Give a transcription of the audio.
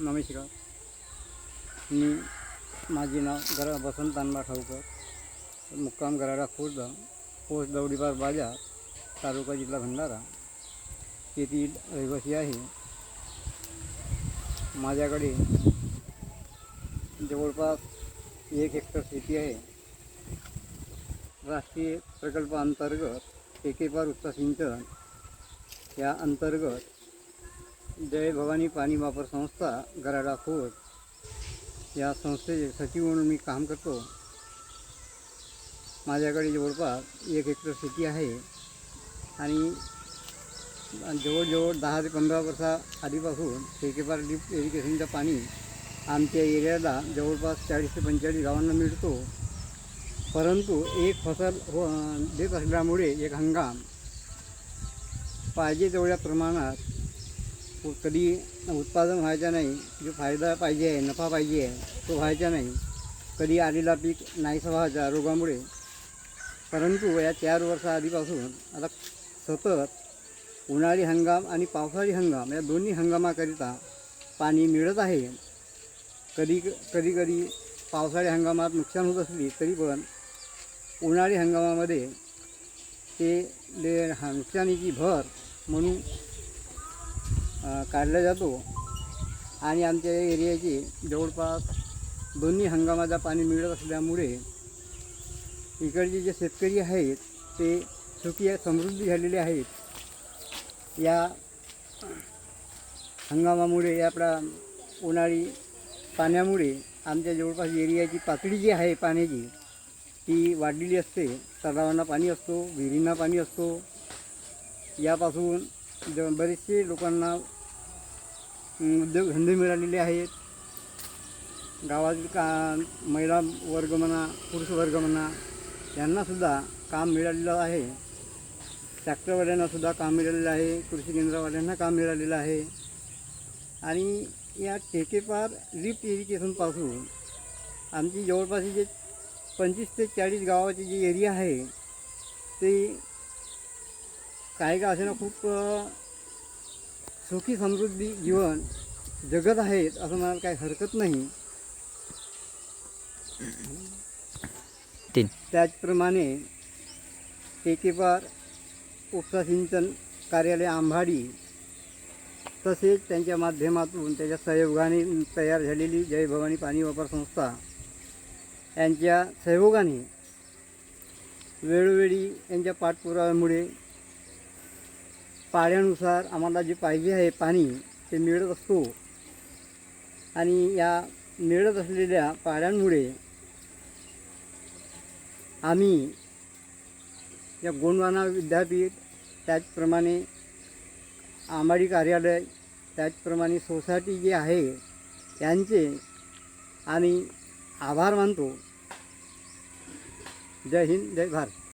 नमस्कार मी माझे नाव गरा बसंत तांबा ठाऊकर. मुक्काम गराडा खुर्द पोस्ट दौडीपार बाजार तालुका जिल्हा भंडारा. येथील रहिवासी आहे. माझ्याकडे जवळपास एक हेक्टर शेती आहे. राष्ट्रीय प्रकल्पाअंतर्गत एकेपार उत्तर सिंचन. या अंतर्गत जय भवानी पाणी वापर संस्था गराडा खोड या संस्थेचे सचिव म्हणून मी काम करतो. माझ्याकडे जवळपास एक हेक्टर शेती आहे. आणि जवळजवळ दहा ते पंधरा वर्षा आधीपासून ठेकेपार लिफ्ट इरिगेशनचं पाणी आमच्या एरियाला जवळपास चाळीस ते पंचेचाळीस गावांना मिळतो. परंतु एक फसल हो देत असल्यामुळे एक हंगाम पाहिजे तेवढ्या प्रमाणात कधी उत्पादन व्हायचं नाही जो फायदा पाहिजे आहे नफा पाहिजे आहे तो व्हायचा नाही. कधी आलेला पीक नाहीसा व्हायचा रोगामुळे. परंतु या चार वर्षाआधीपासून आता सतत उन्हाळी हंगाम आणि पावसाळी हंगाम या दोन्ही हंगामाकरिता पाणी मिळत आहे. कधी कधी कधी पावसाळी हंगामात नुकसान होत असली तरी पण उन्हाळी हंगामामध्ये ते ले हा नुकसानीची भर म्हणून काढला जातो. आणि आमच्या एरियाचे जवळपास दोन्ही हंगामाचा पाणी मिळत असल्यामुळे इकडचे जे शेतकरी आहेत ते सुखी समृद्धी झालेले आहेत. या हंगामामुळे या उन्हाळी पाण्यामुळे आमच्या जवळपास एरियाची पातळी जी आहे पाण्याची ती वाढलेली असते. तलावांना पाणी असतो विहिरींना पाणी असतो. यापासून ज बरेचसे लोकांना उद्योगधंदे मिळालेले आहेत. गावातील का महिला वर्ग म्हणा पुरुष वर्ग म्हणा यांनासुद्धा काम मिळालेलं आहे. ट्रॅक्टरवाल्यांनासुद्धा काम मिळालेलं आहे कृषी केंद्रावाल्यांना काम मिळालेलं आहे. आणि या ठेकेपार लिफ्ट इरिगेशनपासून आमची जवळपास जे पंचवीस ते चाळीस गावाची जी एरिया आहे ते काही का असे ना खूप सुखी समृद्धी जीवन जगत आहेत असं म्हणायला काही हरकत नाही. तीन. त्याचप्रमाणे टेकेपार उपसा सिंचन कार्यालय आंबाडी तसेच त्यांच्या माध्यमातून त्याच्या सहयोगाने तयार झालेली जय भवानी पाणी वापर संस्था यांच्या सहयोगाने वेळोवेळी यांच्या पाठपुराव्यामुळे पाण्यानुसार आम्हाला जे पाहिजे आहे पाणी ते मिळत असतो. आणि या मिळत असलेल्या पाळ्यांमुळे आम्ही या गोंडवाना विद्यापीठ त्याचप्रमाणे आंबाडी कार्यालय त्याचप्रमाणे सोसायटी जी आहे त्यांचे आम्ही आभार मानतो. जय हिंद जय भारत.